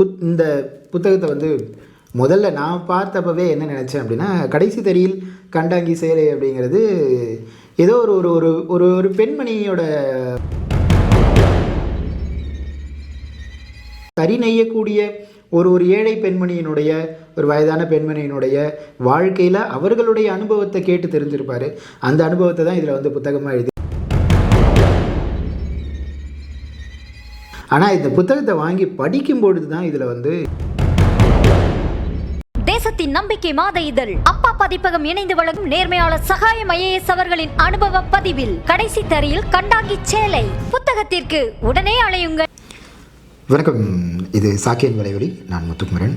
புத் இந்த புத்தகத்தை வந்து முதல்ல நான் பார்த்தப்பவே என்ன நினச்சேன் அப்படின்னா கடைசி தெரியில் கண்டாங்கி சேலை அப்படிங்கிறது ஏதோ ஒரு ஒரு ஒரு ஒரு ஒரு பெண்மணியோட தறி நெய்யக்கூடிய ஒரு ஒரு ஏழை பெண்மணியினுடைய ஒரு வயதான பெண்மணியினுடைய வாழ்க்கையில் அவர்களுடைய அனுபவத்தை கேட்டு தெரிஞ்சிருப்பார். அந்த அனுபவத்தை தான் இதில் வந்து புத்தகமாக எழுதி ஆனால் இந்த புத்தகத்தை வாங்கி படிக்கும் பொழுது தான் இதில் வந்து தேசத்தின் நம்பிக்கை மாத இதழ். அப்பா பதிப்பகம் இணைந்து வழங்கும் நேர்மையாளர் சகாயம் ஐஏஎஸ் அவர்களின் அனுபவ பதிவில் கடைசி தரையில் கண்டாங்கி சேலை. புத்தகத்திற்கு உடனே அழையுங்கள் வணக்கம். இது சாக்கியன் வலைவலி நான் முத்துக்குமரன்.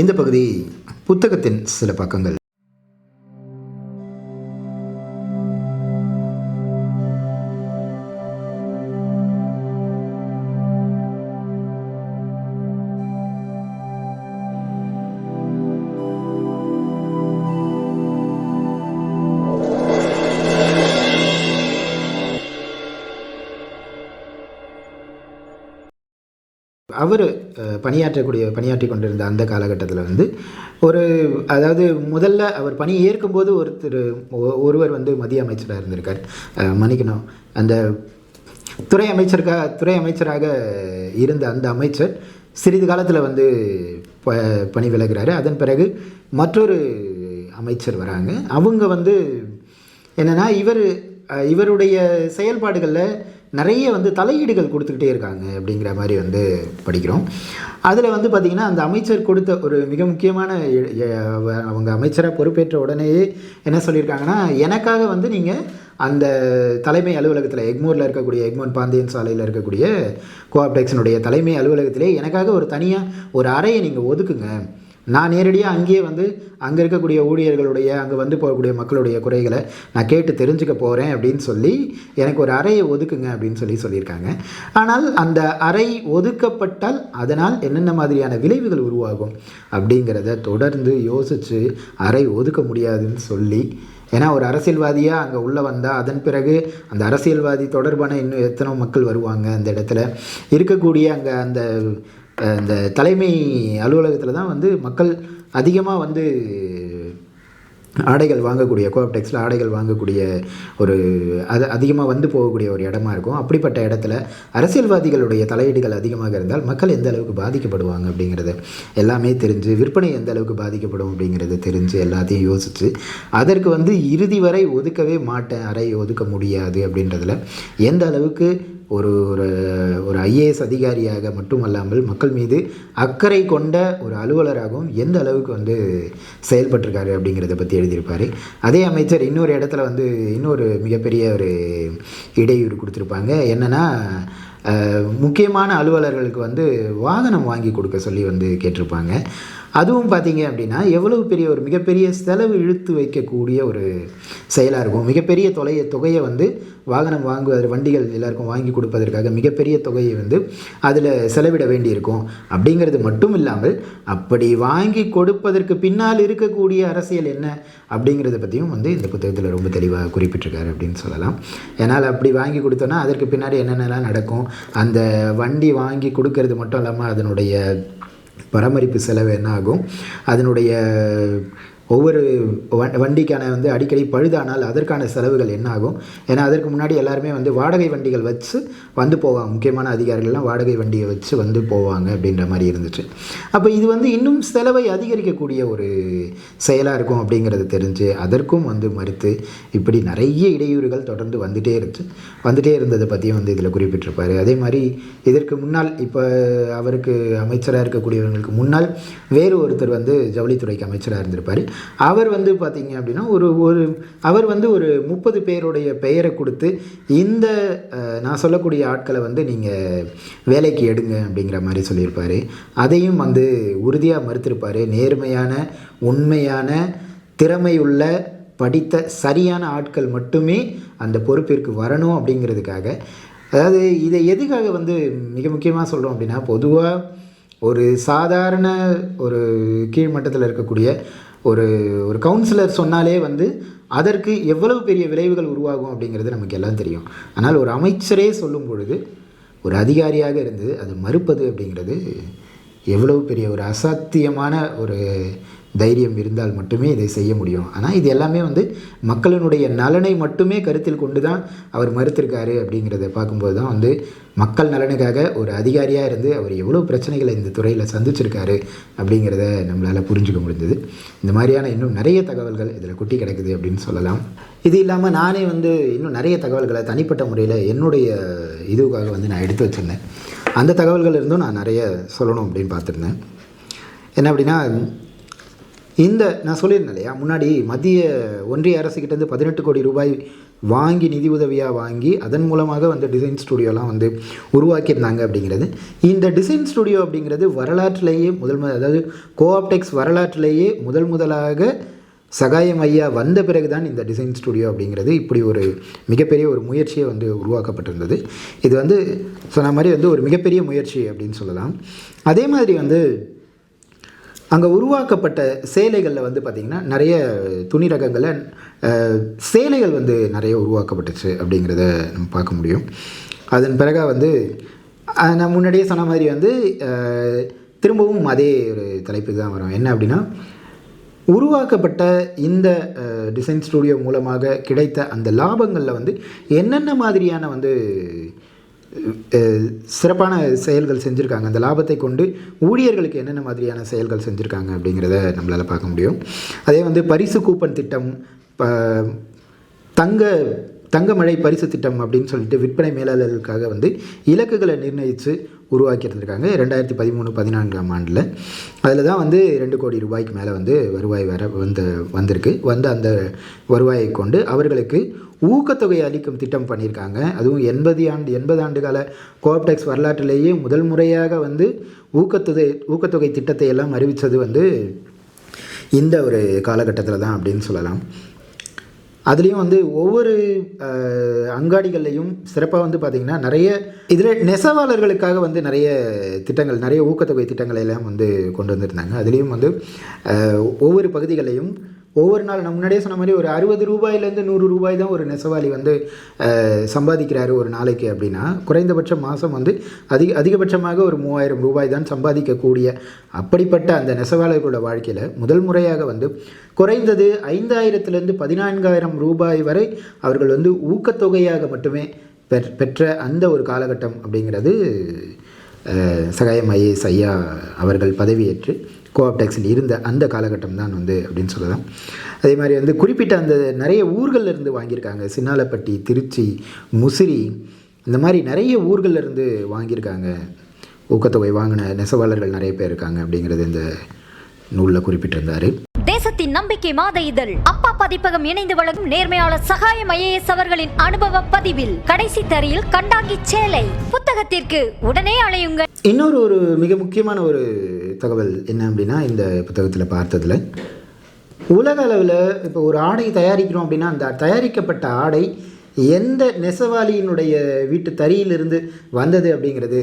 இந்த பகுதி புத்தகத்தின் சில பக்கங்கள். பணியாற்றக்கூடிய பணியாற்றி கொண்டிருந்த அந்த காலகட்டத்தில் வந்து ஒரு அதாவது முதல்ல அவர் பணி ஏற்கும்போது ஒருத்தர் ஒ- ஒருவர் வந்து மத்திய அமைச்சராக இருந்திருக்கார். மன்னிக்கணும். அந்த துறை அமைச்சருக்காக துறை அமைச்சராக இருந்த அந்த அமைச்சர் சிறிது காலத்தில் வந்து ப பணி விலகிறாரு. அதன் பிறகு மற்றொரு அமைச்சர் வராங்க. அவங்க வந்து என்னென்னா இவர் இவருடைய செயல்பாடுகளில் நிறைய வந்து தலையீடுகள் கொடுத்துக்கிட்டே இருக்காங்க அப்படிங்கிற மாதிரி வந்து படிக்கிறோம். அதில் வந்து பார்த்திங்கன்னா அந்த அமைச்சர் கொடுத்த ஒரு மிக முக்கியமான எ- அவங்க அமைச்சராக பொறுப்பேற்ற உடனேயே என்ன சொல்லியிருக்காங்கன்னா எனக்காக வந்து நீங்கள் அந்த தலைமை அலுவலகத்தில் எக்மோரில் இருக்கக்கூடிய எக்மோன் பாந்தியன் சாலையில் இருக்கக்கூடிய கோஆப்டெக்ஸினுடைய தலைமை அலுவலகத்திலே எனக்காக ஒரு தனியாக ஒரு அறையை நீங்கள் ஒதுக்குங்க. நான் நேரடியாக அங்கேயே வந்து அங்கே இருக்கக்கூடிய ஊழியர்களுடைய அங்கே வந்து போகக்கூடிய மக்களுடைய குறைகளை நான் கேட்டு தெரிஞ்சுக்க போகிறேன் அப்படின்னு சொல்லி எனக்கு ஒரு அறையை ஒதுக்குங்க அப்படின்னு சொல்லி சொல்லியிருக்காங்க. ஆனால் அந்த அறை ஒதுக்கப்பட்டால் அதனால் என்னென்ன மாதிரியான விளைவுகள் உருவாகும் அப்படிங்கிறத தொடர்ந்து யோசித்து அறை ஒதுக்க முடியாதுன்னு சொல்லி ஏன்னா ஒரு அரசியல்வாதியாக அங்கே உள்ளே வந்தால் அதன் பிறகு அந்த அரசியல்வாதி தொடர்பான இன்னும் எத்தனை மக்கள் வருவாங்க அந்த இடத்துல. இருக்கக்கூடிய அங்கே அந்த இந்த அந்த தலைமை அலுவலகத்தில் தான் வந்து மக்கள் அதிகமாக வந்து ஆடைகள் வாங்கக்கூடிய கோஆப்டெக்ஸில் ஆடைகள் வாங்கக்கூடிய ஒரு அது அதிகமாக வந்து போகக்கூடிய ஒரு இடமா இருக்கும். அப்படிப்பட்ட இடத்துல அரசியல்வாதிகளுடைய தலையீடுகள் அதிகமாக இருந்தால் மக்கள் எந்த அளவுக்கு பாதிக்கப்படுவாங்க அப்படிங்கிறது எல்லாமே தெரிஞ்சு விற்பனை எந்த அளவுக்கு பாதிக்கப்படும் அப்படிங்கிறது தெரிஞ்சு எல்லாத்தையும் யோசித்து அதற்கு வந்து இறுதி வரை ஒதுக்கவே மாட்டேன் அறை ஒதுக்க முடியாது அப்படின்றதுல எந்த அளவுக்கு ஒரு ஒரு ஒரு ஐஏஎஸ் அதிகாரியாக மட்டுமல்லாமல் மக்கள் மீது அக்கறை கொண்ட ஒரு அலுவலராகவும் எந்த அளவுக்கு வந்து செயல்பட்டிருக்காரு அப்படிங்கிறத பற்றி எழுதியிருப்பார். அதே அமைச்சர் இன்னொரு இடத்துல வந்து இன்னொரு மிகப்பெரிய ஒரு இடையூறு கொடுத்துருப்பாங்க. என்னென்னா முக்கியமான அலுவலர்களுக்கு வந்து வாகனம் வாங்கி கொடுக்க சொல்லி வந்து கேட்டிருப்பாங்க. அதுவும் பார்த்தீங்க அப்படின்னா எவ்வளவு பெரிய ஒரு மிகப்பெரிய செலவு இழுத்து வைக்கக்கூடிய ஒரு செயலாக இருக்கும். மிகப்பெரிய தொலைய தொகையை வந்து வாகனம் வாங்குவது வண்டிகள் எல்லாருக்கும் வாங்கி கொடுப்பதற்காக மிகப்பெரிய தொகையை வந்து அதில் செலவிட வேண்டியிருக்கும். அப்படிங்கிறது மட்டும் இல்லாமல் அப்படி வாங்கி கொடுப்பதற்கு பின்னால் இருக்கக்கூடிய அரசியல் என்ன அப்படிங்கிறத பற்றியும் வந்து இந்த புத்தகத்தில் ரொம்ப தெளிவாக குறிப்பிட்டிருக்காரு அப்படின்னு சொல்லலாம். ஏன்னால் அப்படி வாங்கி கொடுத்தோன்னா அதற்கு பின்னாடி என்னென்னலாம் நடக்கும்? அந்த வண்டி வாங்கி கொடுக்கறது மட்டும் இல்லாமல் அதனுடைய பராமரிப்பு செலவு என்ன ஆகும் அதனுடைய ஒவ்வொரு வண்டிக்கான வந்து அடிக்கடி பழுதானால் அதற்கான செலவுகள் என்ன ஆகும் ஏன்னா அதற்கு முன்னாடி எல்லாருமே வந்து வாடகை வண்டிகள் வச்சு வந்து போவாங்க. முக்கியமான அதிகாரிகள்லாம் வாடகை வண்டியை வச்சு வந்து போவாங்க அப்படின்ற மாதிரி இருந்துச்சு. அப்போ இது வந்து இன்னும் செலவை அதிகரிக்கக்கூடிய ஒரு செயலாக இருக்கும் அப்படிங்கிறது தெரிஞ்சு அதற்கும் வந்து மறுத்து இப்படி நிறைய இடையூறுகள் தொடர்ந்து வந்துகிட்டே இருந்துச்சு. வந்துகிட்டே இருந்ததை பற்றியும் வந்து இதில் குறிப்பிட்டிருப்பார். அதே மாதிரி இதற்கு முன்னால் இப்போ அவருக்கு அமைச்சராக இருக்கக்கூடியவர்களுக்கு முன்னால் வேறு ஒருத்தர் வந்து ஜவுளித்துறைக்கு அமைச்சராக இருந்திருப்பார். அவர் வந்து பார்த்தீங்க அப்படின்னா ஒரு ஒரு அவர் வந்து ஒரு முப்பது பேருடைய பெயரை கொடுத்து இந்த நான் சொல்லக்கூடிய ஆட்களை வந்து நீங்கள் வேலைக்கு எடுங்க அப்படிங்கிற மாதிரி சொல்லியிருப்பார். அதையும் வந்து உறுதியாக மறுத்திருப்பார். நேர்மையான உண்மையான திறமையுள்ள படித்த சரியான ஆட்கள் மட்டுமே அந்த பொறுப்பிற்கு வரணும் அப்படிங்கிறதுக்காக. அதாவது இதை எதுக்காக வந்து மிக முக்கியமாக சொல்கிறோம் அப்படின்னா பொதுவாக ஒரு சாதாரண ஒரு கீழ்மட்டத்தில் இருக்கக்கூடிய ஒரு ஒரு கவுன்சிலர் சொன்னாலே வந்து அதற்கு எவ்வளவு பெரிய விளைவுகள் உருவாகும் அப்படிங்கிறது நமக்கு எல்லாம் தெரியும். ஆனால் ஒரு அமைச்சரே சொல்லும் பொழுது ஒரு அதிகாரியாக இருந்து அது மறுப்பது அப்படிங்கிறது எவ்வளவு பெரிய ஒரு அசாத்தியமான ஒரு தைரியம் இருந்தால் மட்டுமே இதை செய்ய முடியும். ஆனால் இது எல்லாமே வந்து மக்களினுடைய நலனை மட்டுமே கருத்தில் கொண்டு தான் அவர் மறுத்திருக்காரு அப்படிங்கிறத பார்க்கும்போது தான் வந்து மக்கள் நலனுக்காக ஒரு அதிகாரியாக இருந்து அவர் எவ்வளோ பிரச்சனைகளை இந்த துறையில் சந்திச்சிருக்காரு அப்படிங்கிறத நம்மளால் புரிஞ்சுக்க முடிஞ்சது. இந்த மாதிரியான இன்னும் நிறைய தகவல்கள் இதில் குட்டி கிடக்குது அப்படின்னு சொல்லலாம். இது இல்லாமல் நானே வந்து இன்னும் நிறைய தகவல்களை தனிப்பட்ட முறையில் என்னுடைய இதுக்காக வந்து நான் எடுத்து வச்சுருந்தேன். அந்த தகவல்கள் இருந்தும் நான் நிறைய சொல்லணும் அப்படின்னு பார்த்துருந்தேன். என்ன அப்படின்னா இந்த நான் சொல்லியிருந்தேன் இல்லையா முன்னாடி மத்திய ஒன்றிய அரசுக்கிட்டேருந்து பதினெட்டு கோடி ரூபாய் வாங்கி நிதி உதவியாக வாங்கி அதன் மூலமாக வந்து டிசைன் ஸ்டுடியோலாம் வந்து உருவாக்கியிருந்தாங்க அப்படிங்கிறது. இந்த டிசைன் ஸ்டுடியோ அப்படிங்கிறது வரலாற்றிலேயே முதல் முதல் அதாவது கோஆப்டெக்ஸ் வரலாற்றிலேயே முதல் முதலாக சகாயம் ஐயா வந்த பிறகு தான் இந்த டிசைன் ஸ்டுடியோ அப்படிங்கிறது இப்படி ஒரு மிகப்பெரிய ஒரு முயற்சியை வந்து உருவாக்கப்பட்டிருந்தது. இது வந்து சொன்ன மாதிரி வந்து ஒரு மிகப்பெரிய முயற்சி அப்படின்னு சொல்லலாம். அதே மாதிரி வந்து அங்கே உருவாக்கப்பட்ட சேலைகளில் வந்து பார்த்திங்கன்னா நிறைய துணி ரகங்களில் சேலைகள் வந்து நிறைய உருவாக்கப்பட்டுச்சு அப்படிங்கிறத நம்ம பார்க்க முடியும். அதன் பிறகு வந்து நான் முன்னாடியே சொன்ன மாதிரி வந்து திரும்பவும் அதே ஒரு தலைப்புக்கு தான் வரும். என்ன அப்படின்னா உருவாக்கப்பட்ட இந்த டிசைன் ஸ்டுடியோ மூலமாக கிடைத்த அந்த லாபங்களில் வந்து என்னென்ன மாதிரியான வந்து சிறப்பான செயல்கள் செஞ்சுருக்காங்க. அந்த லாபத்தை கொண்டு ஊழியர்களுக்கு என்னென்ன மாதிரியான செயல்கள் செஞ்சுருக்காங்க அப்படிங்கிறத நம்மளால் பார்க்க முடியும். அதே வந்து பரிசு கூப்பன் திட்டம் ப தங்க தங்கமழை பரிசு திட்டம் அப்படின்னு சொல்லிட்டு விற்பனை மேலாளர்களுக்காக வந்து இலக்குகளை நிர்ணயித்து உருவாக்கி இருந்திருக்காங்க ரெண்டாயிரத்தி பதிமூணு பதினான்காம் ஆண்டில். அதில் தான் வந்து ரெண்டு கோடி ரூபாய்க்கு மேலே வந்து வருவாய் வர வந்து வந்திருக்கு. வந்து அந்த வருவாயை கொண்டு அவர்களுக்கு ஊக்கத்தொகை அளிக்கும் திட்டம் பண்ணியிருக்காங்க. அதுவும் எண்பது ஆண்டு எண்பது ஆண்டு கால கோஆப்டெக்ஸ் வரலாற்றிலேயே முதல் முறையாக வந்து ஊக்கத்தொகை ஊக்கத்தொகை திட்டத்தை எல்லாம் அறிவித்தது வந்து இந்த ஒரு காலகட்டத்தில் தான் அப்படின்னு சொல்லலாம். அதுலேயும் வந்து ஒவ்வொரு அங்காடிகள்லையும் சிறப்பாக வந்து பார்த்திங்கன்னா நிறைய இதில் நெசவாளர்களுக்காக வந்து நிறைய திட்டங்கள் நிறைய ஊக்கத்தொகை திட்டங்களை எல்லாம் வந்து கொண்டு வந்திருந்தாங்க. அதுலேயும் வந்து ஒவ்வொரு பகுதிகளையும் ஒவ்வொரு நாள் நான் முன்னாடியே சொன்ன மாதிரி ஒரு அறுபது ரூபாயிலேருந்து நூறு ரூபாய் தான் ஒரு நெசவாளி வந்து சம்பாதிக்கிறாரு ஒரு நாளைக்கு அப்படின்னா குறைந்தபட்ச மாதம் வந்து அதிக அதிகபட்சமாக ஒரு மூவாயிரம் ரூபாய் தான் சம்பாதிக்கக்கூடிய அப்படிப்பட்ட அந்த நெசவாளர்களோட வாழ்க்கையில் முதல் முறையாக வந்து குறைந்தது ஐந்தாயிரத்துலேருந்து பதினான்காயிரம் ரூபாய் வரை அவர்கள் வந்து ஊக்கத்தொகையாக மட்டுமே பெற் பெற்ற அந்த ஒரு காலகட்டம் அப்படிங்கிறது சகாயம் ஐஏஎஸ் ஐயா அவர்கள் பதவியேற்று கோஆப்டெக்ஸில் இருந்த அந்த காலகட்டம் தான் வந்து அப்படின்னு சொல்லலாம். அதே மாதிரி வந்து குறிப்பிட்ட அந்த நிறைய ஊர்கள்ல இருந்து வாங்கியிருக்காங்க. சின்னாலப்பட்டி திருச்சி முசிறி இந்த மாதிரி நிறைய ஊர்கள்ல இருந்து வாங்கியிருக்காங்க. ஊக்கத்தொகை வாங்கின நெசவாளர்கள் நிறைய பேர் இருக்காங்க அப்படிங்கிறது இந்த நூலில் குறிப்பிட்டிருந்தார். தேசத்தின் நம்பிக்கை மாத இதழ். அப்பா பதிப்பகம் இணைந்து வழங்கும் நேர்மையாளர் சகாயம் ஐஏஎஸ் அவர்களின் அனுபவ பதிவில். கடைசி தரியில் கண்டாங்கி சேலை. புத்தகத்திற்கு உடனே அழையுங்கள் இன்னொரு ஒரு மிக முக்கியமான ஒரு தகவல் என்ன அப்படின்னா இந்த புத்தகத்தில் பார்த்ததில் உலக அளவில் இப்போ ஒரு ஆடை தயாரிக்கிறோம் அப்படின்னா அந்த தயாரிக்கப்பட்ட ஆடை எந்த நெசவாளியினுடைய வீட்டு தறியிலிருந்து வந்தது அப்படிங்கிறது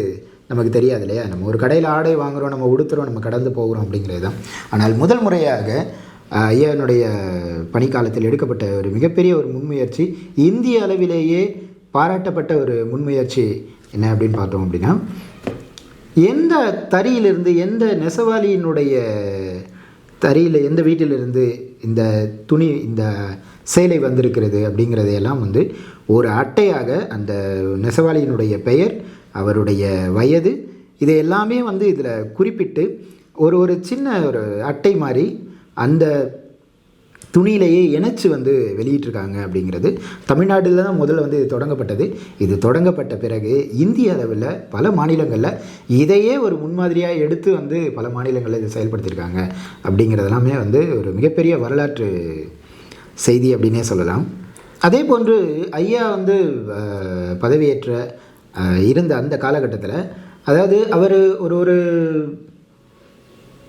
நமக்கு தெரியாது இல்லையா? நம்ம ஒரு கடையில் ஆடை வாங்குகிறோம் நம்ம உடுத்துறோம் நம்ம கடந்து போகிறோம் அப்படிங்கிறது தான் ஆனால் முதல் முறையாக ஐயனுடைய ஐயானுடைய பணிக்காலத்தில் எடுக்கப்பட்ட ஒரு மிகப்பெரிய ஒரு முன்முயற்சி இந்திய அளவிலேயே பாராட்டப்பட்ட ஒரு முன்முயற்சி என்ன அப்படின்னு பார்த்தோம் அப்படின்னா எந்த தறியிலிருந்து எந்த நெசவாளியினுடைய தறியில் எந்த வீட்டிலிருந்து இந்த துணி இந்த சேலை வந்திருக்கிறது அப்படிங்கிறதையெல்லாம் வந்து ஒரு அட்டையாக அந்த நெசவாளியினுடைய பெயர் அவருடைய வயது இதை எல்லாமே வந்து இதில் குறிப்பிட்டு ஒரு ஒரு சின்ன ஒரு அட்டை மாதிரி அந்த துணியிலேயே இணைச்சு வந்து வெளியிட்டிருக்காங்க அப்படிங்கிறது தமிழ்நாட்டில் தான் முதல்ல வந்து இது தொடங்கப்பட்டது. இது தொடங்கப்பட்ட பிறகு இந்திய அளவில் பல மாநிலங்களில் இதையே ஒரு முன்மாதிரியாக எடுத்து வந்து பல மாநிலங்களில் இதை செயல்படுத்தியிருக்காங்க அப்படிங்கிறதெல்லாமே வந்து ஒரு மிகப்பெரிய வரலாற்று செய்தி அப்படின்னே சொல்லலாம். அதே போன்று ஐயா வந்து பதவியேற்ற இருந்த அந்த காலகட்டத்தில் அதாவது அவர் ஒரு ஒரு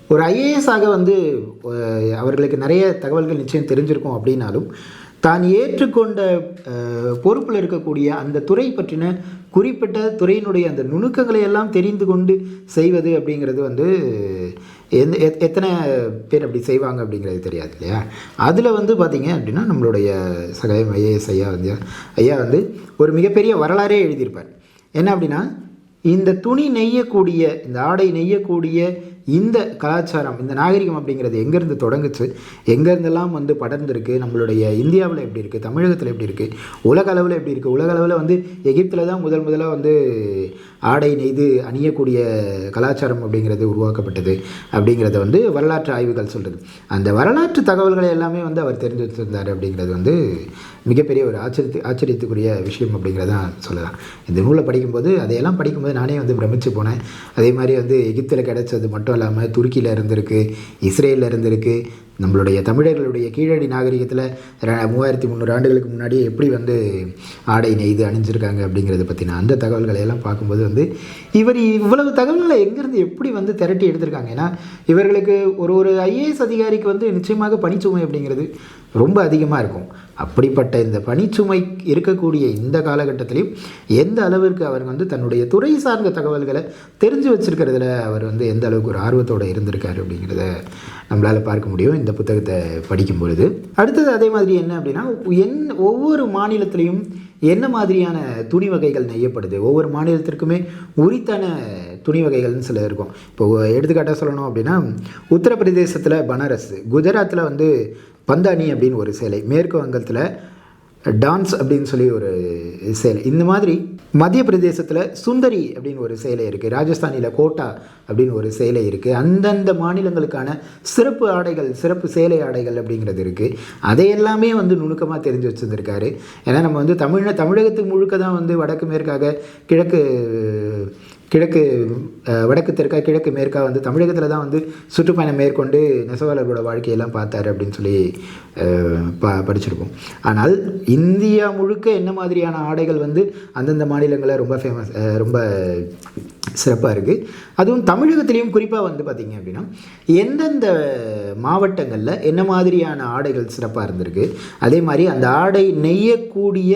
ஒரு ஐஏஎஸ்ஸாக வந்து அவர்களுக்கு நிறைய தகவல்கள் நிச்சயம் தெரிஞ்சிருக்கும் அப்படின்னாலும் தான் ஏற்றுக்கொண்ட பொறுப்பில் இருக்கக்கூடிய அந்த துறை பற்றின குறிப்பிட்ட துறையினுடைய அந்த நுணுக்கங்களை எல்லாம் தெரிந்து கொண்டு செய்வது அப்படிங்கிறது வந்து எந்த எத்- எத்தனை பேர் அப்படி செய்வாங்க அப்படிங்கிறது தெரியாது இல்லையா? அதில் வந்து பார்த்தீங்க அப்படின்னா நம்மளுடைய சகாயம் ஐஏஎஸ் ஐயா வந்து ஐயா வந்து ஒரு மிகப்பெரிய வரலாறே எழுதியிருப்பார். என்ன அப்படின்னா இந்த துணி நெய்யக்கூடிய இந்த ஆடை நெய்யக்கூடிய இந்த கலாச்சாரம் இந்த நாகரிகம் அப்படிங்கிறது எங்கேருந்து தொடங்குச்சு? எங்கேருந்தெல்லாம் வந்து படர்ந்துருக்கு? நம்மளுடைய இந்தியாவில் எப்படி இருக்குது தமிழகத்தில் எப்படி இருக்குது உலக அளவில் எப்படி இருக்குது உலக அளவில் வந்து எகிப்தில் தான் முதல் முதலாக வந்து ஆடை நெய்து அணியக்கூடிய கலாச்சாரம் அப்படிங்கிறது உருவாக்கப்பட்டது அப்படிங்கிறத வந்து வரலாற்று ஆய்வுகள் சொல்கிறது அந்த வரலாற்று தகவல்களை எல்லாமே வந்து அவர் தெரிஞ்சு வச்சுருந்தார் அப்படிங்கிறது வந்து மிகப்பெரிய ஒரு ஆச்சரியத்து ஆச்சரியத்துக்குரிய விஷயம் அப்படிங்கிறதான் சொல்லலாம். இந்த நூலை படிக்கும்போது அதையெல்லாம் படிக்கும்போது நானே வந்து பிரமிச்சு போனேன். அதே மாதிரி வந்து எகிப்தில் கிடச்சது மட்டும் இல்லாமல் துருக்கியில் இருந்திருக்கு இஸ்ரேலில் இருந்திருக்கு நம்மளுடைய தமிழர்களுடைய கீழடி நாகரிகத்தில் மூவாயிரத்தி முந்நூறு ஆண்டுகளுக்கு முன்னாடியே எப்படி வந்து ஆடை நெய்து அணிஞ்சிருக்காங்க அப்படிங்கிறத பற்றின அந்த தகவல்களை எல்லாம் பார்க்கும்போது வந்து இவர் இவ்வளவு தகவல்களை எங்கேருந்து எப்படி வந்து திரட்டி எடுத்திருக்காங்க? ஏன்னா இவர்களுக்கு ஒரு ஒரு ஐஏஎஸ் அதிகாரிக்கு வந்து நிச்சயமாக பணிச்சுமை அப்படிங்கிறது ரொம்ப அதிகமாக இருக்கும். அப்படிப்பட்ட இந்த பணிச்சுமை இருக்கக்கூடிய இந்த காலகட்டத்திலையும் எந்த அளவிற்கு அவர் வந்து தன்னுடைய துறை சார்ந்த தகவல்களை தெரிஞ்சு வச்சுருக்கிறதுல அவர் வந்து எந்த அளவுக்கு ஒரு ஆர்வத்தோடு இருந்திருக்காரு அப்படிங்கிறத நம்மளால் பார்க்க முடியும் இந்த புத்தகத்தை படிக்கும் பொழுது. அடுத்தது அதே மாதிரி என்ன அப்படின்னா என் ஒவ்வொரு மாநிலத்திலையும் என்ன மாதிரியான துணி வகைகள் நெய்யப்படுது? ஒவ்வொரு மாநிலத்திற்குமே உரித்தான துணி வகைகள்னு சில இருக்கும். இப்போ எடுத்துக்காட்டாக சொல்லணும் அப்படின்னா உத்தரப்பிரதேசத்தில் பனாரஸ் குஜராத்தில் வந்து பந்தானி அப்படின்னு ஒரு சேலை. மேற்கு வங்கத்தில் டான்ஸ் அப்படின்னு சொல்லி ஒரு சேலை. இந்த மாதிரி மத்திய பிரதேசத்தில் சுந்தரி அப்படின்னு ஒரு சேலை இருக்குது ராஜஸ்தானில் கோட்டா அப்படின்னு ஒரு சேலை இருக்குது அந்தந்த மாநிலங்களுக்கான சிறப்பு ஆடைகள் சிறப்பு சேலை ஆடைகள் அப்படிங்கிறது இருக்குது அதை எல்லாமே வந்து நுணுக்கமாக தெரிஞ்சு வச்சுருந்துருக்காரு. ஏன்னா நம்ம வந்து தமிழ் தமிழகத்துக்கு முழுக்க தான் வந்து வடக்கு மேற்காக கிழக்கு கிழக்கு வடக்கு தெற்கா கிழக்கு மேற்கா வந்து தமிழகத்தில் தான் வந்து சுற்றுப்பயணம் மேற்கொண்டு நெசவாளர்களோட வாழ்க்கையெல்லாம் பார்த்தாரு அப்படின்னு சொல்லி பா ப படிச்சிருப்போம். ஆனால் இந்தியா முழுக்க என்ன மாதிரியான ஆடைகள் வந்து அந்தந்த மாநிலங்களில் ரொம்ப ஃபேமஸ் ரொம்ப சிறப்பாக இருக்குது அதுவும் தமிழகத்திலையும் குறிப்பாக வந்து பார்த்திங்க அப்படின்னா எந்தெந்த மாவட்டங்களில் என்ன மாதிரியான ஆடைகள் சிறப்பாக இருந்திருக்கு அதே மாதிரி அந்த ஆடை நெய்யக்கூடிய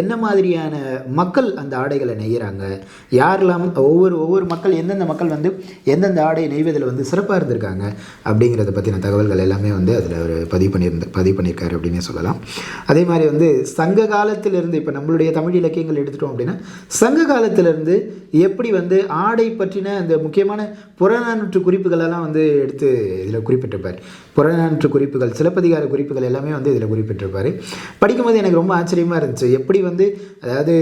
என்ன மாதிரியான மக்கள் அந்த ஆடைகளை நெய்கிறாங்க யாரெல்லாம் ஒவ்வொரு ஒவ்வொரு மக்கள் எந்தெந்த மக்கள் வந்து எந்தெந்த ஆடை நெய்வதில் வந்து சிறப்பாக இருந்திருக்காங்க அப்படிங்கிறத பற்றின தகவல்கள் எல்லாமே வந்து அதில் அவர் பதிவு பண்ணியிருந்த பதிவு பண்ணியிருக்காரு அப்படின்னே சொல்லலாம். அதே மாதிரி வந்து சங்க காலத்திலிருந்து இப்போ நம்மளுடைய தமிழ் இலக்கியங்கள் எடுத்துட்டோம் அப்படின்னா சங்க காலத்திலிருந்து எப்படி வந்து ஆடை பற்றின அந்த முக்கியமான புறநானூற்று குறிப்புகளெல்லாம் வந்து எடுத்து இதில் குறிப்பிட்டிருப்பார். புறநானூற்று குறிப்புகள் சிலப்பதிகார குறிப்புகள் எல்லாமே வந்து இதில் குறிப்பிட்டிருப்பார். படிக்கும்போது எனக்கு ரொம்ப ஆச்சரியமாக இருந்துச்சு. எப்படி வந்து அதாவது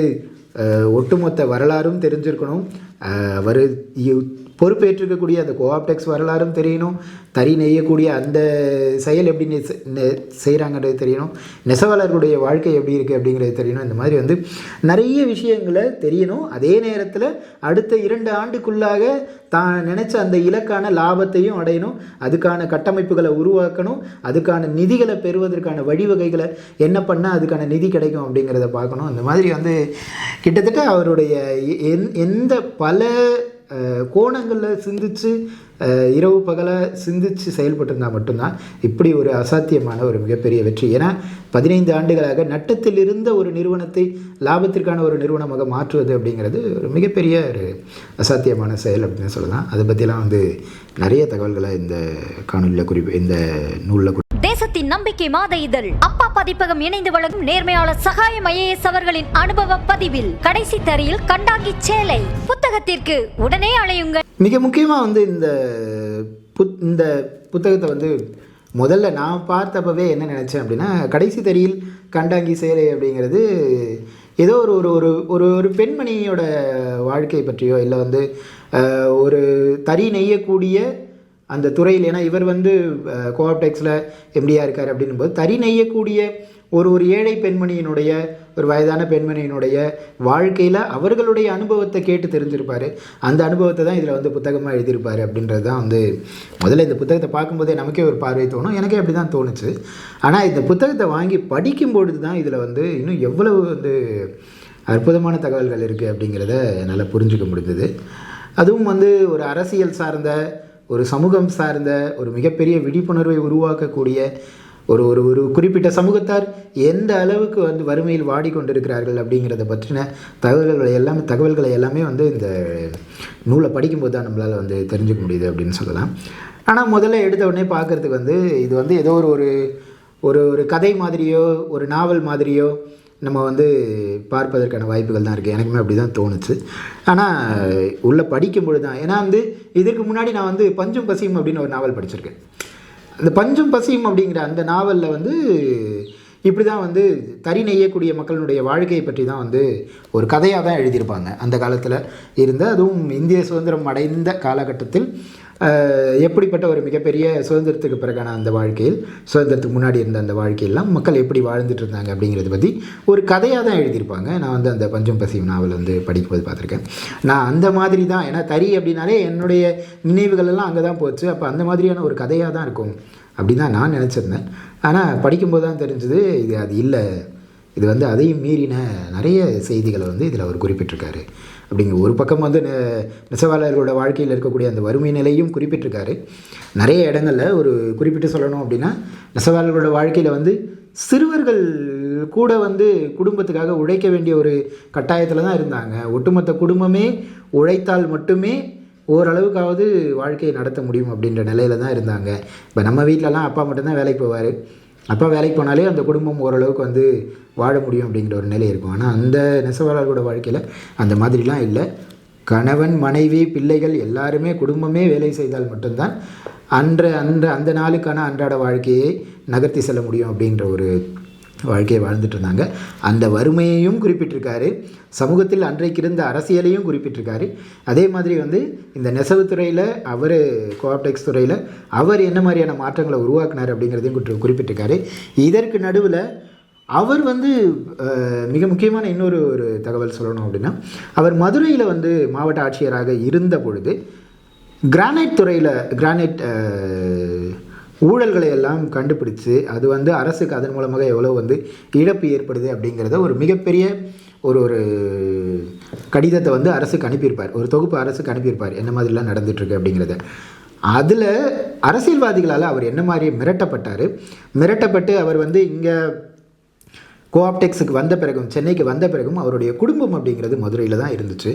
ஒட்டுமொத்த வரலாறும் தெரிஞ்சிருக்கணும். அவர் இ- பொறுப்பேற்றிருக்கக்கூடிய அந்த கோஆப்டெக்ஸ் வரலாறும் தெரியணும். தறி நெய்யக்கூடிய அந்த செயல் எப்படி செய்கிறாங்கன்றது தெரியணும். நெசவாளர்களுடைய வாழ்க்கை எப்படி இருக்குது அப்படிங்கிறது தெரியணும். இந்த மாதிரி வந்து நிறைய விஷயங்களை தெரியணும். அதே நேரத்தில் அடுத்த இரண்டு ஆண்டுக்குள்ளாக தான் நினச்ச அந்த இலக்கான லாபத்தையும் அடையணும். அதுக்கான கட்டமைப்புகளை உருவாக்கணும். அதுக்கான நிதிகளை பெறுவதற்கான வழிவகைகளை என்ன பண்ணால் அதுக்கான நிதி கிடைக்கும் அப்படிங்கிறத பார்க்கணும். இந்த மாதிரி வந்து கிட்டத்தட்ட அவருடைய எ- எந்- எந்த பல கோணங்களில் சிந்திச்சு இரவு பகலாக சிந்திச்சு செயல்பட்டிருந்தால் மட்டும்தான் இப்படி ஒரு அசாத்தியமான ஒரு மிகப்பெரிய வெற்றி. ஏன்னா பதினைந்து ஆண்டுகளாக நட்டத்தில் இருந்த ஒரு நிறுவனத்தை லாபத்திற்கான ஒரு நிறுவனமாக மாற்றுவது அப்படிங்கிறது ஒரு மிகப்பெரிய ஒரு அசாத்தியமான செயல் அப்படின்னு சொல்லலாம். அதை பற்றிலாம் வந்து நிறைய தகவல்களை இந்த காணொலியில் குறிப்பு இந்த நூலில் குறி தேசத்தின் நம்பிக்கை மாத இதழ். அப்பா பதிப்பகம் இணைந்து வழங்கும் நேர்மையாளர் சகாயம் ஐஏஎஸ் அவர்களின் அனுபவ பதிவில். கடைசி தரையில் கண்டாங்கி சேலை. புத்தகத்திற்கு உடனே அழையுங்கள் மிக முக்கியமாக வந்து இந்த புத் இந்த புத்தகத்தை வந்து முதல்ல நான் பார்த்தப்பவே என்ன நினச்சேன் அப்படின்னா கடைசி தறியில் கண்டாங்கி சேலை அப்படிங்கிறது ஏதோ ஒரு ஒரு ஒரு ஒரு ஒரு பெண்மணியோட வாழ்க்கை பற்றியோ இல்லை வந்து ஒரு தறி நெய்யக்கூடிய அந்த துறையில். ஏன்னா இவர் வந்து கோஆப்டெக்ஸில் எம்டியாக இருக்கார் அப்படின்னும்போது தறி நெய்யக்கூடிய ஒரு ஒரு ஏழை பெண்மணியினுடைய ஒரு வயதான பெண்மணியினுடைய வாழ்க்கையில் அவர்களுடைய அனுபவத்தை கேட்டு தெரிஞ்சிருப்பார். அந்த அனுபவத்தை தான் இதில் வந்து புத்தகமாக எழுதியிருப்பார் அப்படின்றது தான் வந்து முதல்ல இந்த புத்தகத்தை பார்க்கும்போதே நமக்கே ஒரு பார்வை தோணும். எனக்கே அப்படி தான் தோணுச்சு. ஆனால் இந்த புத்தகத்தை வாங்கி படிக்கும்பொழுது தான் இதில் வந்து இன்னும் எவ்வளவு வந்து அற்புதமான தகவல்கள் இருக்குது அப்படிங்கிறத என்னால் புரிஞ்சுக்க முடிஞ்சது. அதுவும் வந்து ஒரு அரசியல் சார்ந்த ஒரு சமூகம் சார்ந்த ஒரு மிகப்பெரிய விழிப்புணர்வை உருவாக்கக்கூடிய ஒரு ஒரு ஒரு குறிப்பிட்ட சமூகத்தார் எந்த அளவுக்கு வந்து வறுமையில் வாடிக்கொண்டிருக்கிறார்கள் அப்படிங்கிறத பற்றின தகவல்களை எல்லாமே தகவல்களை எல்லாமே வந்து இந்த நூலை படிக்கும்போது தான் நம்மளால் வந்து தெரிஞ்சுக்க முடியுது அப்படின்னு சொல்லலாம். ஆனால் முதல்ல எடுத்த உடனே பார்க்குறதுக்கு வந்து இது வந்து ஏதோ ஒரு ஒரு ஒரு ஒரு கதை மாதிரியோ ஒரு நாவல் மாதிரியோ நம்ம வந்து பார்ப்பதற்கான வாய்ப்புகள் தான் இருக்குது எனக்குமே அப்படி தான் தோணுச்சு. ஆனால் உள்ளே படிக்கும் பொழுது தான் ஏன்னா வந்து இதுக்கு முன்னாடி நான் வந்து பஞ்சும் பசியும் அப்படின்னு ஒரு நாவல் படிச்சிருக்கேன். அந்த பஞ்சும் பசியும் அப்படிங்கிற அந்த நாவலில் வந்து இப்படி தான் வந்து தறி நெய்யக்கூடிய மக்களுடைய வாழ்க்கையை பற்றி தான் வந்து ஒரு கதையாக தான் எழுதியிருப்பாங்க. அந்த காலத்தில் இருந்த அதுவும் இந்திய சுதந்திரம் அடைந்த காலகட்டத்தில் எப்படிப்பட்ட ஒரு மிகப்பெரிய சுதந்திரத்துக்கு பிறகான அந்த வாழ்க்கையில் சுதந்திரத்துக்கு முன்னாடி இருந்த அந்த வாழ்க்கையெல்லாம் மக்கள் எப்படி வாழ்ந்துட்டு இருந்தாங்க அப்படிங்கிறத பற்றி ஒரு கதையாக தான் எழுதியிருப்பாங்க. நான் வந்து அந்த பஞ்சம் பசியும் நாவல் வந்து படிக்கும்போது பார்த்துருக்கேன். நான் அந்த மாதிரி தான் ஏன்னா தறி அப்படின்னாலே என்னுடைய நினைவுகள் எல்லாம் அங்கே தான் போச்சு. அப்போ அந்த மாதிரியான ஒரு கதையாக தான் இருக்கும் அப்படின்னு தான் நான் நினச்சிருந்தேன். ஆனால் படிக்கும்போது தான் தெரிஞ்சது இது அது இல்லை. இது வந்து அதையும் மீறின நிறைய செய்திகளை வந்து இதில் அவர் குறிப்பிட்டிருக்காரு. அப்படிங்க ஒரு பக்கம் வந்து நெ- நெசவாளர்களோட வாழ்க்கையில் இருக்கக்கூடிய அந்த வறுமை நிலையும் குறிப்பிட்டிருக்காரு. நிறைய இடங்களில் ஒரு குறிப்பிட்டு சொல்லணும் அப்படின்னா நெசவாளர்களோட வாழ்க்கையில் வந்து சிறுவர்கள் கூட வந்து குடும்பத்துக்காக உழைக்க வேண்டிய ஒரு கட்டாயத்தில் தான் இருந்தாங்க. ஒட்டுமொத்த குடும்பமே உழைத்தால் மட்டுமே ஓரளவுக்காவது வாழ்க்கையை நடத்த முடியும் அப்படின்ற நிலையில தான் இருந்தாங்க. இப்போ நம்ம வீட்டிலலாம் அப்பா மட்டும்தான் வேலைக்கு போவார். அப்பா வேலைக்கு போனாலே அந்த குடும்பம் ஓரளவுக்கு வந்து வாழ முடியும் அப்படிங்கிற ஒரு நிலை இருக்கும். ஆனால் அந்த நெசவாளர்களோட வாழ்க்கையில் அந்த மாதிரிலாம் இல்லை. கணவன் மனைவி பிள்ளைகள் எல்லாருமே குடும்பமே வேலை செய்தால் மட்டும்தான் அன்ற அன்ற அந்த நாளுக்கான அன்றாட வாழ்க்கையை நகர்த்தி செல்ல முடியும் அப்படின்ற ஒரு வாழ்க்கையை வாழ்ந்துட்டு இருந்தாங்க. அந்த வறுமையையும் குறிப்பிட்டிருக்காரு. சமூகத்தில் அன்றைக்கு இருந்த அரசியலையும் குறிப்பிட்டிருக்காரு. அதே மாதிரி வந்து இந்த நெசவு துறையில் அவர் கோஆப்டெக்ஸ் துறையில் அவர் என்ன மாதிரியான மாற்றங்களை உருவாக்குனார் அப்படிங்கிறதையும் குறிப்பிட்டிருக்காரு. இதற்கு நடுவில் அவர் வந்து மிக முக்கியமான இன்னொரு ஒரு தகவல் சொல்லணும் அப்படின்னா அவர் மதுரையில் வந்து மாவட்ட ஆட்சியராக இருந்த பொழுது கிரானைட் துறையில் கிரானைட் ஊழல்களை எல்லாம் கண்டுபிடிச்சு அது வந்து அரசுக்கு அதன் மூலமாக எவ்வளோ வந்து இழப்பு ஏற்படுது அப்படிங்கிறத ஒரு மிகப்பெரிய ஒரு ஒரு கடிதத்தை வந்து அரசுக்கு அனுப்பியிருப்பார். ஒரு தொகுப்பு அரசுக்கு அனுப்பியிருப்பார். என்ன மாதிரிலாம் நடந்துட்டுருக்கு அப்படிங்கிறத. அதில் அரசியல்வாதிகளால் அவர் என்ன மாதிரி மிரட்டப்பட்டார்? மிரட்டப்பட்டு அவர் வந்து இங்கே கோஆப்டெக்ஸுக்கு வந்த பிறகும் சென்னைக்கு வந்த பிறகும் அவருடைய குடும்பம் அப்படிங்கிறது மதுரையில் தான் இருந்துச்சு.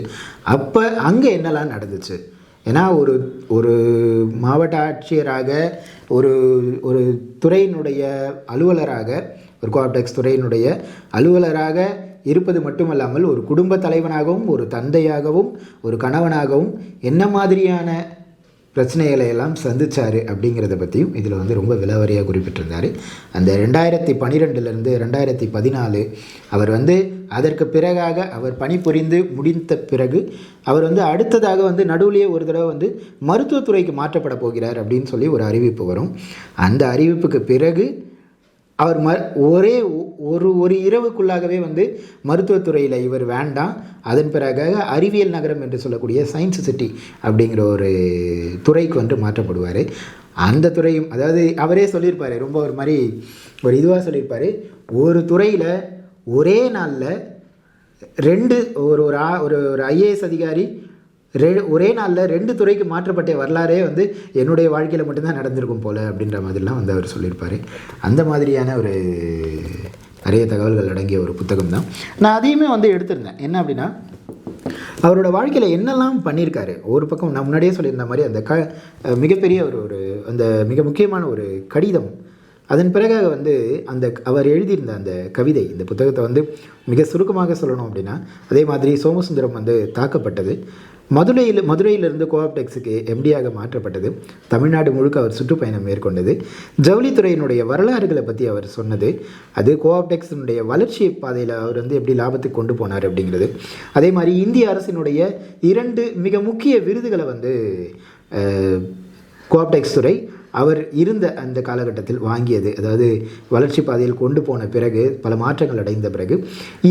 அப்போ அங்கே என்னெல்லாம் நடந்துச்சு? ஏன்னா ஒரு ஒரு மாவட்ட ஆட்சியராக ஒரு ஒரு துறையினுடைய அலுவலராக ஒரு கோஆப்டெக்ஸ் துறையினுடைய அலுவலராக இருப்பது மட்டுமல்லாமல் ஒரு குடும்ப தலைவனாகவும் ஒரு தந்தையாகவும் ஒரு கணவனாகவும் என்ன மாதிரியான பிரச்சனைகளை எல்லாம் சந்தித்தார் அப்படிங்கிறத பற்றியும் இதில் வந்து ரொம்ப விலவரியாக குறிப்பிட்டிருந்தார். அந்த ரெண்டாயிரத்தி பன்னிரெண்டுலேருந்து ரெண்டாயிரத்தி பதினாலு அவர் வந்து அதற்கு பிறகாக அவர் பணிபுரிந்து முடிந்த பிறகு அவர் வந்து அடுத்ததாக வந்து நடுவுலேயே ஒரு தடவை வந்து மருத்துவத்துறைக்கு மாற்றப்பட போகிறார் அப்படின்னு சொல்லி ஒரு அறிவிப்பு வரும். அந்த அறிவிப்புக்கு பிறகு அவர் ம ஒரே ஒ- ஒரு ஒரு இரவுக்குள்ளாகவே வந்து மருத்துவத்துறையில் இவர் வேண்டாம். அதன் பிறகாக அறிவியல் நகரம் என்று சொல்லக்கூடிய சயின்ஸ் சிட்டி அப்படிங்கிற ஒரு துறைக்கு வந்து மாற்றப்படுவார். அந்த துறையும் அதாவது அவரே சொல்லியிருப்பார் ரொம்ப ஒரு மாதிரி ஒரு இதுவாக சொல்லியிருப்பார். ஒரு துறையில் ஒரே நாளில் ரெண்டு ஒரு ஒரு ஆ- ஒரு ஒரு ஐஏஎஸ் அதிகாரி ரெ ஒரே நாளில் ரெண்டு துறைக்கு மாற்றப்பட்ட வரலாறே வந்து என்னுடைய வாழ்க்கையில் மட்டும்தான் நடந்திருக்கும் போல் அப்படின்ற மாதிரிலாம் வந்து அவர் சொல்லியிருப்பார். அந்த மாதிரியான ஒரு நிறைய தகவல்கள் அடங்கிய ஒரு புத்தகம் தான் நான் அதையுமே வந்து எடுத்திருந்தேன். என்ன அப்படின்னா அவரோட வாழ்க்கையில் என்னெல்லாம் பண்ணியிருக்காரு? ஒரு பக்கம் நான் முன்னாடியே சொல்லியிருந்த மாதிரி அந்த க மிகப்பெரிய ஒரு ஒரு அந்த மிக முக்கியமான ஒரு கடிதம் அதன் பிறகாக வந்து அந்த அவர் எழுதியிருந்த அந்த கவிதை இந்த புத்தகத்தை வந்து மிக சுருக்கமாக சொல்லணும் அப்படின்னா அதே மாதிரி சோமசுந்தரம் வந்து தாக்கப்பட்டது. மதுரையில் மதுரையிலிருந்து கோஆப்டெக்ஸுக்கு எம்டியாக மாற்றப்பட்டது. தமிழ்நாடு முழுக்க அவர் சுற்றுப்பயணம் மேற்கொண்டது. ஜவுளித்துறையினுடைய வரலாறுகளை பற்றி அவர் சொன்னது. அது கோஆப்டெக்ஸினுடைய வளர்ச்சி பாதையில் அவர் வந்து எப்படி லாபத்துக்கு கொண்டு போனார் அப்படிங்கிறது. அதே மாதிரி இந்திய அரசினுடைய இரண்டு மிக முக்கிய விருதுகளை வந்து கோஆப்டெக்ஸ் துறை அவர் இருந்த அந்த காலகட்டத்தில் வாங்கியது அதாவது வளர்ச்சி பாதையில் கொண்டு போன பிறகு பல மாற்றங்கள் அடைந்த பிறகு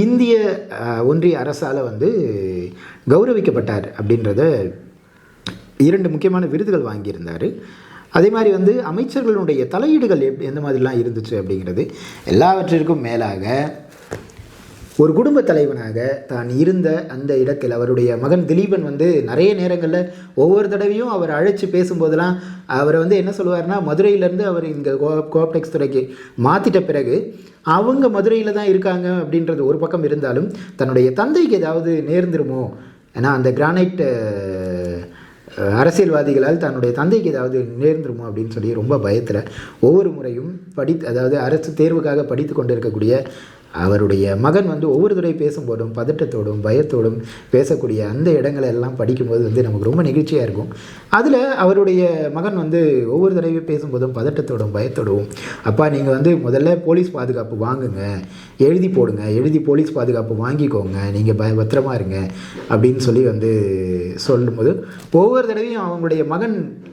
இந்திய ஒன்றிய அரசால் வந்து கௌரவிக்கப்பட்டார் அப்படின்றத இரண்டு முக்கியமான விருதுகள் வாங்கியிருந்தார். அதே மாதிரி வந்து அமைச்சர்களுடைய தலையீடுகள் எப் எந்த மாதிரிலாம் இருந்துச்சு அப்படிங்கிறது எல்லாவற்றிற்கும் மேலாக ஒரு குடும்ப தலைவனாக தான் இருந்த அந்த இடத்தில் அவருடைய மகன் திலீபன் வந்து நிறைய நேரங்களில் ஒவ்வொரு தடவையும் அவர் அழைச்சி பேசும்போதெல்லாம் அவரை வந்து என்ன சொல்லுவார்னா மதுரையிலேருந்து அவர் இங்கே கோ கோஆப்டெக்ஸ் துறைக்கு மாற்றிட்ட பிறகு அவங்க மதுரையில் தான் இருக்காங்க அப்படின்றது ஒரு பக்கம் இருந்தாலும் தன்னுடைய தந்தைக்கு ஏதாவது நேர்ந்துருமோ? ஏன்னா அந்த கிரானைட் அரசியல்வாதிகளால் தன்னுடைய தந்தைக்கு ஏதாவது நேர்ந்துருமோ அப்படின்னு சொல்லி ரொம்ப பயத்தில் ஒவ்வொரு முறையும் படி அதாவது அரசு தேர்வுக்காக படித்து கொண்டு இருக்கக்கூடிய அவருடைய மகன் வந்து ஒவ்வொரு தடவை பேசும்போதும் பதட்டத்தோடும் பயத்தோடும் பேசக்கூடிய அந்த இடங்களை எல்லாம் படிக்கும்போது வந்து நமக்கு ரொம்ப நெகிழ்ச்சியாக இருக்கும். அதில் அவருடைய மகன் வந்து ஒவ்வொரு தடவையும் பேசும்போதும் பதட்டத்தோடும் பயத்தோடும் அப்பா நீங்கள் வந்து முதல்ல போலீஸ் பாதுகாப்பு வாங்குங்க. எழுதி போடுங்க. எழுதி போலீஸ் பாதுகாப்பு வாங்கிக்கோங்க. நீங்கள் பய பத்திரமா இருங்க. அப்படின்னு சொல்லி வந்து சொல்லும்போது ஒவ்வொரு தடவையும் அவங்களுடைய மகன்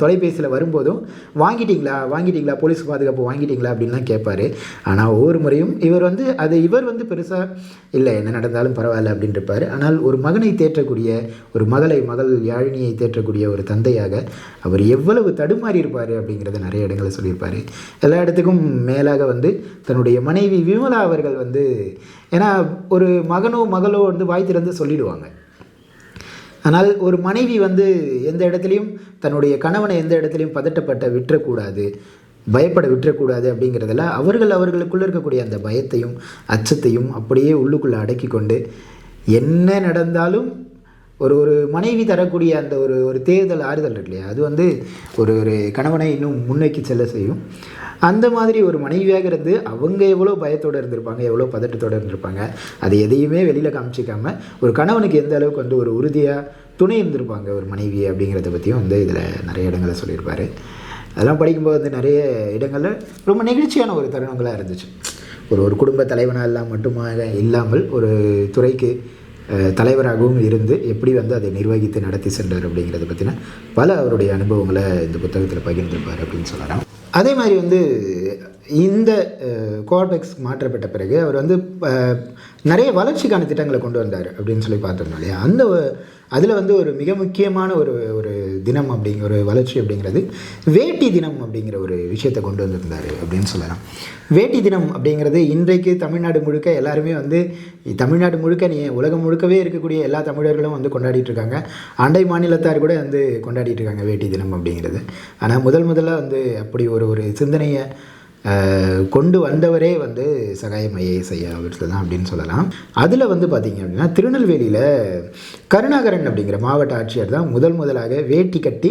தொலைபேசியில் வரும்போதும் வாங்கிட்டீங்களா? வாங்கிட்டீங்களா? போலீஸ் பாதுகாப்பு வாங்கிட்டீங்களா? அப்படின்லாம் கேட்பாரு. ஆனால் ஒவ்வொரு முறையும் இவர் வந்து அது இவர் வந்து பெருசாக இல்லை என்ன நடந்தாலும் பரவாயில்ல அப்படின்னு இருப்பார். ஆனால் ஒரு மகனை தேற்றக்கூடிய ஒரு மகளை மகள் யாழினியை தேற்றக்கூடிய ஒரு தந்தையாக அவர் எவ்வளவு தடுமாறி இருப்பார் அப்படிங்கிறத நிறைய இடங்களில் சொல்லியிருப்பார். எல்லா இடத்துக்கும் மேலாக வந்து தன்னுடைய மனைவி விமலா அவர்கள் வந்து ஏன்னா ஒரு மகனோ மகளோ வந்து வாய் திறந்து சொல்லிடுவாங்க. ஆனால் ஒரு மனைவி வந்து எந்த இடத்துலையும் தன்னுடைய கணவனை எந்த இடத்துலையும் பதட்டப்பட்ட விட்டுறக்கூடாது பயப்பட விட்டுறக்கூடாது அப்படிங்கிறதுல அவர்கள் அவர்களுக்குள்ளே இருக்கக்கூடிய அந்த பயத்தையும் அச்சத்தையும் அப்படியே உள்ளுக்குள்ளே அடக்கி கொண்டு என்ன நடந்தாலும் ஒரு ஒரு மனைவி தரக்கூடிய அந்த ஒரு ஒரு தேர்தல் ஆறுதல் இருக்கு இல்லையா? அது வந்து ஒரு ஒரு கணவனை இன்னும் முன்னோக்கி செல்ல செய்யும். அந்த மாதிரி ஒரு மனைவியாக இருந்து அவங்க எவ்வளோ பயத்தோடு இருந்திருப்பாங்க எவ்வளோ பதட்டத்தோடு இருந்திருப்பாங்க அது எதையுமே வெளியில் காமிச்சிக்காம ஒரு கணவனுக்கு எந்த அளவுக்கு வந்து ஒரு உறுதியாக துணை இருந்திருப்பாங்க ஒரு மனைவி அப்படிங்கிறத பற்றியும் வந்து இதில் நிறைய இடங்களில் சொல்லியிருப்பார். அதெல்லாம் படிக்கும்போது வந்து நிறைய இடங்களில் ரொம்ப நெகிழ்ச்சியான ஒரு தருணங்களாக இருந்துச்சு. ஒரு ஒரு குடும்ப தலைவனாக எல்லாம் மட்டுமாக இல்லாமல் ஒரு துறைக்கு தலைவராகவும் இருந்து எப்படி வந்து அதை நிர்வகித்து நடத்தி சென்றார் அப்படிங்கிறத பற்றின பல அவருடைய அனுபவங்களை இந்த புத்தகத்தில் பகிர்ந்திருப்பார் அப்படின்னு சொல்லலாம். அதே மாதிரி வந்து இந்த கோஆர்டெக்ஸ் மாற்றப்பட்ட பிறகு அவர் வந்து நிறைய வளர்ச்சிக்கான திட்டங்களை கொண்டு வந்தார் அப்படின்னு சொல்லி பார்த்தோம் இல்லையா? அந்த அதில் வந்து ஒரு மிக முக்கியமான ஒரு ஒரு தினம் அப்படிங்கிற ஒரு வளர்ச்சி அப்படிங்கிறது வேட்டி தினம் அப்படிங்கிற ஒரு விஷயத்தை கொண்டு வந்திருந்தார் அப்படின்னு சொல்லலாம். வேட்டி தினம் அப்படிங்கிறது இன்றைக்கு தமிழ்நாடு முழுக்க எல்லாருமே வந்து தமிழ்நாடு முழுக்க நீ உலகம் முழுக்கவே இருக்கக்கூடிய எல்லா தமிழர்களும் வந்து கொண்டாடிட்டு இருக்காங்க. அண்டை மாநிலத்தார் கூட வந்து கொண்டாடிட்டு இருக்காங்க வேட்டி தினம் அப்படிங்கிறது. ஆனால் முதல் முதல்ல வந்து அப்படி ஒரு ஒரு சிந்தனையை கொண்டு வந்தவரே வந்து சகாயம் ஐஏஎஸ் ஐயா அவர்கள் தான் அப்படின்னு சொல்லலாம். அதில் வந்து பார்த்திங்க அப்படின்னா திருநெல்வேலியில் கருணாகரன் அப்படிங்கிற மாவட்ட ஆட்சியர் தான் முதல் முதலாக வேட்டி கட்டி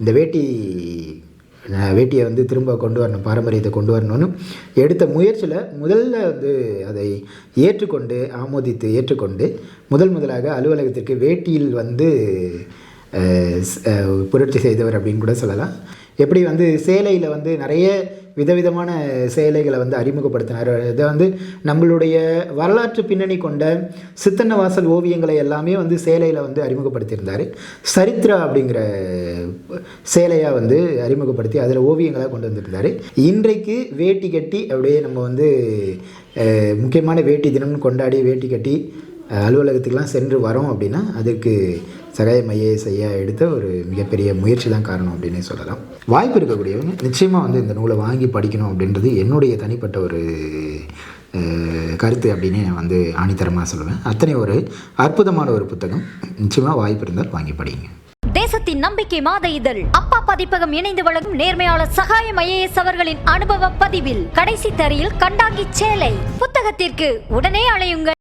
இந்த வேட்டி வேட்டியை வந்து திரும்ப கொண்டு வரணும் பாரம்பரியத்தை கொண்டு வரணும்னு எடுத்த முயற்சியில் முதல்ல வந்து அதை ஏற்றுக்கொண்டு ஆமோதித்து ஏற்றுக்கொண்டு முதல் முதலாக அலுவலகத்திற்கு வேட்டியில் வந்து புரட்சி செய்தவர் அப்படின்னு கூட சொல்லலாம். எப்படி வந்து சேலையில் வந்து நிறைய விதவிதமான சேலைகளை வந்து அறிமுகப்படுத்தினார். இதை வந்து நம்மளுடைய வரலாற்று பின்னணி கொண்ட சித்தன்னவாசல் ஓவியங்களை எல்லாமே வந்து சேலையில் வந்து அறிமுகப்படுத்தியிருந்தார். சரித்ரா அப்படிங்கிற சேலையாக வந்து அறிமுகப்படுத்தி அதில் ஓவியங்களாக கொண்டு வந்திருந்தார். இன்றைக்கு வேட்டி கட்டி அப்படியே நம்ம வந்து முக்கியமான வேட்டி தினம்னு கொண்டாடி வேட்டி கட்டி அலுவலகத்துக்கெலாம் சென்று வரோம் அப்படின்னா அதுக்கு சகாய மையை செய்ய எடுத்த ஒரு மிகப்பெரிய முயற்சி தான் காரணம் அப்படின்னே சொல்லலாம். வாய்ப்பு இருக்கக்கூடியவங்க நிச்சயமாக வந்து இந்த நூலை வாங்கி படிக்கணும் அப்படின்றது என்னுடைய தனிப்பட்ட ஒரு கருத்து அப்படின்னு நான் வந்து ஆணித்தரமாக சொல்லுவேன். அத்தனை ஒரு அற்புதமான ஒரு புத்தகம். நிச்சயமாக வாய்ப்பு இருந்தால் வாங்கி படிங்க. தேசத்தின் நம்பிக்கை மாத இதழ். அப்பா பதிப்பகம் இணைந்து வழங்கும் நேர்மையாளர் சகாயம் ஐஏஎஸ் அவர்களின் அனுபவ பதிவில் கடைசி தரையில் கண்டாங்கி சேலை. புத்தகத்திற்கு உடனே அழையுங்கள்